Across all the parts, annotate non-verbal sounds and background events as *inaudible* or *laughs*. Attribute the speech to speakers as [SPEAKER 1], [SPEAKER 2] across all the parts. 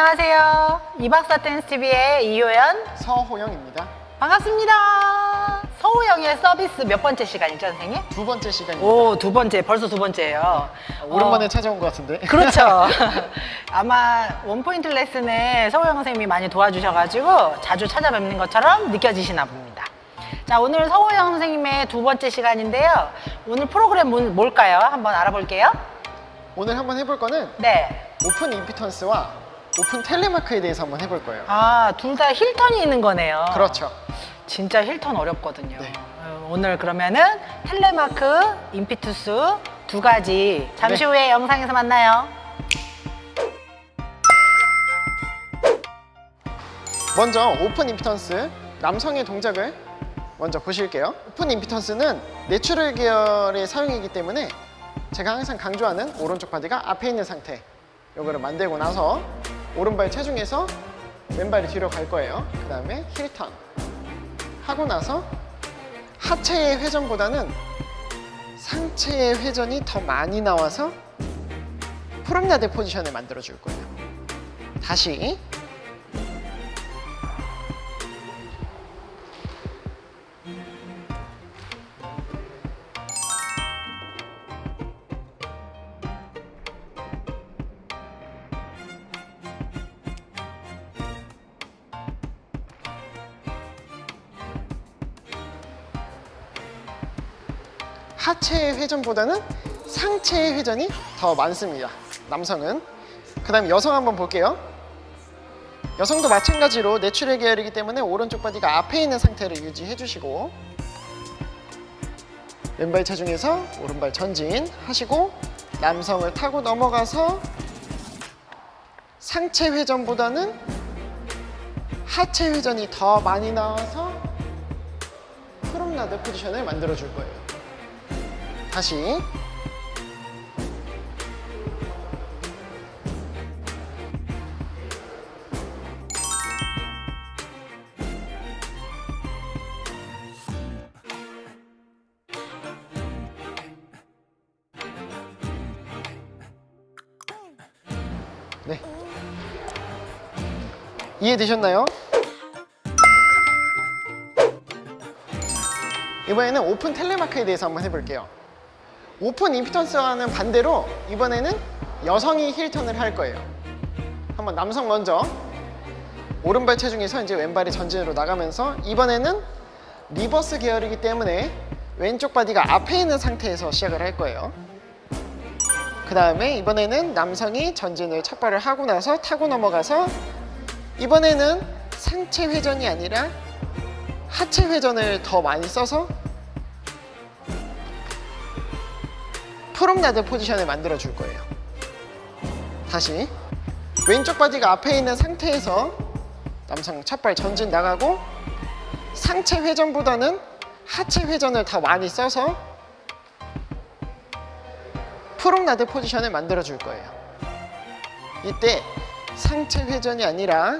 [SPEAKER 1] 안녕하세요. 이박사 댄스 TV의 이효연
[SPEAKER 2] 서호영입니다.
[SPEAKER 1] 반갑습니다. 서우영의 서비스 몇 번째 시간이죠, 선생님?
[SPEAKER 2] 두 번째 시간입니다.
[SPEAKER 1] 오, 두 번째, 벌써 두 번째예요.
[SPEAKER 2] 오랜만에
[SPEAKER 1] 어,
[SPEAKER 2] 찾아온 것 같은데.
[SPEAKER 1] 그렇죠. *laughs* 아마 원포인트 레슨에 서우영 선생님이 많이 도와주셔가지고 자주 찾아뵙는 것처럼 느껴지시나 봅니다. 자, 오늘 서우영 선생님의 두 번째 시간인데요. 오늘 프로그램 뭘- 뭘까요? 한번 알아볼게요.
[SPEAKER 2] 오늘 한번 해볼 거는
[SPEAKER 1] 네.
[SPEAKER 2] 오픈 임피턴스와 오픈 텔레마크에 대해서 한번 해볼 거예요.
[SPEAKER 1] 아, 둘 다 힐턴이 있는 거네요.
[SPEAKER 2] 그렇죠.
[SPEAKER 1] 진짜 힐턴 어렵거든요.
[SPEAKER 2] 네.
[SPEAKER 1] 어, 오늘 그러면은 텔레마크, 임피투스 두 가지 잠시
[SPEAKER 2] 네.
[SPEAKER 1] 후에 영상에서 만나요.
[SPEAKER 2] 먼저 오픈 임피턴스 남성의 동작을 먼저 보실게요. 오픈 임피턴스는 내추럴 계열의 사용이기 때문에 제가 항상 강조하는 오른쪽 바디가 앞에 있는 상태 요거를 만들고 나서 오른발 체중에서 왼발이 뒤로 갈 거예요. 그 다음에 힐턴 하고 나서 하체의 회전보다는 상체의 회전이 더 많이 나와서 프롬나드 포지션을 만들어 줄 거예요. 다시 하체의 회전보다는 상체의 회전이 더 많습니다. 남성은. 그 다음에 여성 한번 볼게요. 여성도 마찬가지로 내추럴 계열이기 때문에 오른쪽 바디가 앞에 있는 상태를 유지해 주시고 왼발 체중에서 오른발 전진 하시고 남성을 타고 넘어가서 상체 회전보다는 하체 회전이 더 많이 나와서 프롬나드 포지션을 만들어 줄 거예요. 다시 네 이해되셨나요? 이번에는 오픈 텔레마크에 대해서 한번 해볼게요. 오픈 임피턴스와는 반대로 이번에는 여성이 힐턴을 할 거예요. 한번 남성 먼저 오른발 체중에서 이제 왼발이 전진으로 나가면서 이번에는 리버스 계열이기 때문에 왼쪽 바디가 앞에 있는 상태에서 시작을 할 거예요. 그 다음에 이번에는 남성이 전진을 첫 발을 하고 나서 타고 넘어가서 이번에는 상체 회전이 아니라 하체 회전을 더 많이 써서 프롬나드 포지션을 만들어 줄 거예요. 다시 왼쪽 바디가 앞에 있는 상태에서 남성 첫발 전진 나가고 상체 회전보다는 하체 회전을 더 많이 써서 프롬나드 포지션을 만들어 줄 거예요. 이때 상체 회전이 아니라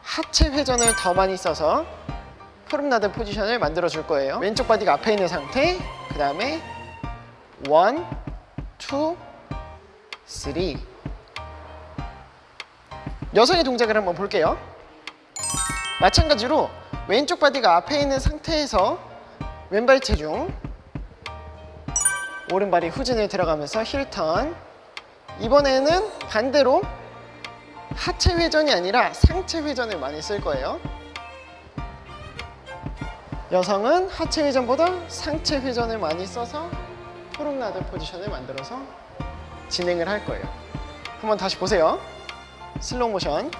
[SPEAKER 2] 하체 회전을 더 많이 써서 프롬나드 포지션을 만들어 줄 거예요. 왼쪽 바디가 앞에 있는 상태, 그 다음에 원, 투, 쓰리. 여성의 동작을 한번 볼게요. 마찬가지로 왼쪽 바디가 앞에 있는 상태에서 왼발 체중, 오른발이 후진을 들어가면서 힐턴. 이번에는 반대로 하체 회전이 아니라 상체 회전을 많이 쓸 거예요. 여성은 하체 회전보다 상체 회전을 많이 써서 프롬나드 포지션을 만들어서 진행을 할 거예요. 한번 다시 보세요. 슬로우 모션.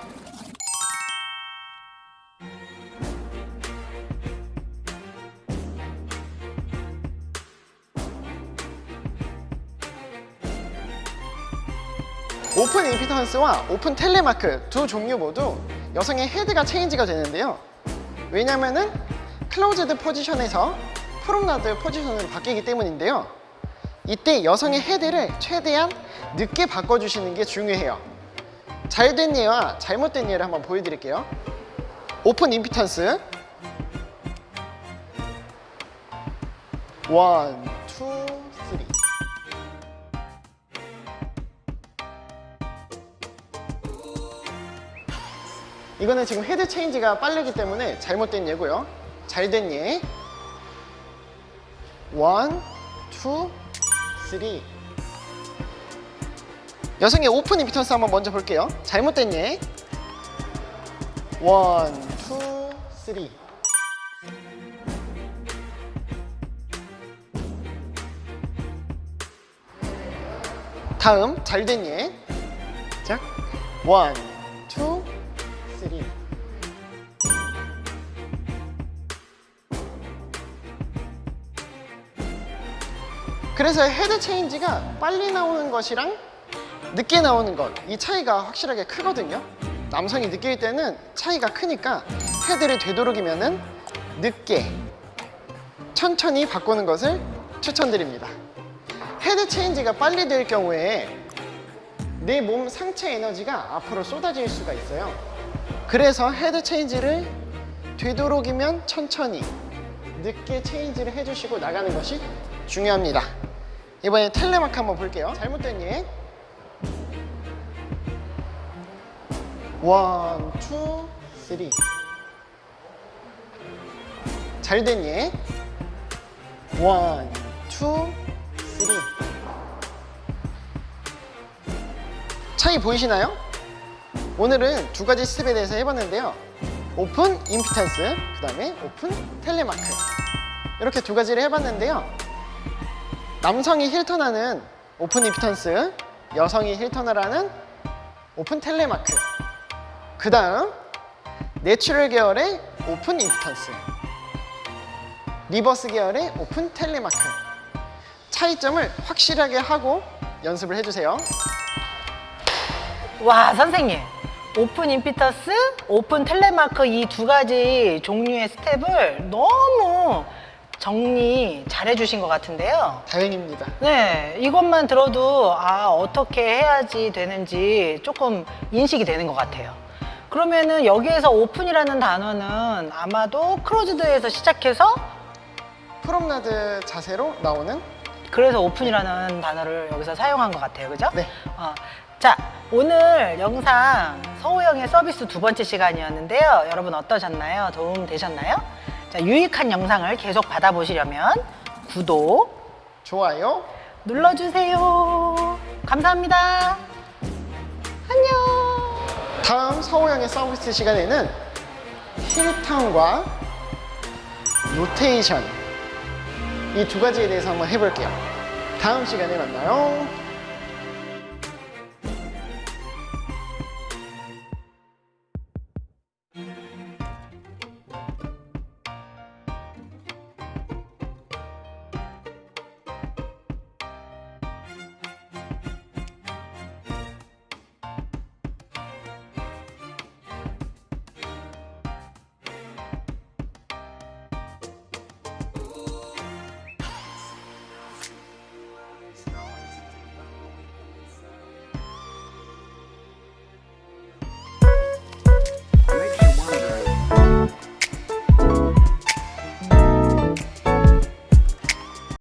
[SPEAKER 2] 오픈 임피턴스와 오픈 텔레마크 두 종류 모두 여성의 헤드가 체인지가 되는데요. 왜냐면은 클로즈드 포지션에서 프롬나드 포지션으로 바뀌기 때문인데요. 이때 여성의 헤드를 최대한 늦게 바꿔주시는 게 중요해요. 잘된 예와 잘못된 예를 한번 보여드릴게요. 오픈 임피턴스. 원, 투, 쓰리. 이거는 지금 헤드 체인지가 빠르기 때문에 잘못된 예고요. 잘된 예. 원, 투, 쓰리. 여성의 오픈 임피턴스 한번 먼저 볼게요. 잘못된 예. 원, 투, 쓰리. 다음 잘된 예. 자, 원, 투, 쓰리. 그래서 헤드 체인지가 빨리 나오는 것이랑 늦게 나오는 것, 이 차이가 확실하게 크거든요. 남성이 느낄 때는 차이가 크니까 헤드를 되도록이면 은 늦게, 천천히 바꾸는 것을 추천드립니다. 헤드 체인지가 빨리 될 경우에 내 몸 상체 에너지가 앞으로 쏟아질 수가 있어요. 그래서 헤드 체인지를 되도록이면 천천히 늦게 체인지를 해주시고 나가는 것이 중요합니다. 이번에 텔레마크 한번 볼게요. 잘못된 예. 원, 투, 쓰리. 잘된 예. 원, 투, 쓰리. 차이 보이시나요? 오늘은 두 가지 스텝에 대해서 해봤는데요. 오픈 임피턴스, 그 다음에 오픈 텔레마크. 이렇게 두 가지를 해봤는데요. 남성이 힐턴하는 오픈 임피턴스, 여성이 하는 오픈 텔레마크. 그 다음 내추럴 계열의 오픈 임피턴스. 리버스 계열의 오픈 텔레마크. 차이점을 확실하게 하고 연습을 해주세요.
[SPEAKER 1] 와 선생님 오픈 임피터스, 오픈 텔레마크 이 두 가지 종류의 스텝을 너무 정리 잘 해주신 것 같은데요.
[SPEAKER 2] 다행입니다.
[SPEAKER 1] 네, 이것만 들어도 아 어떻게 해야지 되는지 조금 인식이 되는 것 같아요. 그러면은 여기에서 오픈이라는 단어는 아마도 크로즈드에서 시작해서
[SPEAKER 2] 프롬나드 자세로 나오는
[SPEAKER 1] 그래서 오픈이라는 단어를 여기서 사용한 것 같아요. 그죠?
[SPEAKER 2] 네.
[SPEAKER 1] 어, 자, 오늘 영상 서우영의 서비스 두 번째 시간이었는데요. 여러분 어떠셨나요? 도움 되셨나요? 자, 유익한 영상을 계속 받아보시려면 구독
[SPEAKER 2] 좋아요.
[SPEAKER 1] 눌러주세요. 감사합니다. 안녕.
[SPEAKER 2] 다음 서호영의 서비스 시간에는 힐턴과 로테이션 이 두 가지에 대해서 한번 해볼게요. 다음 시간에 만나요.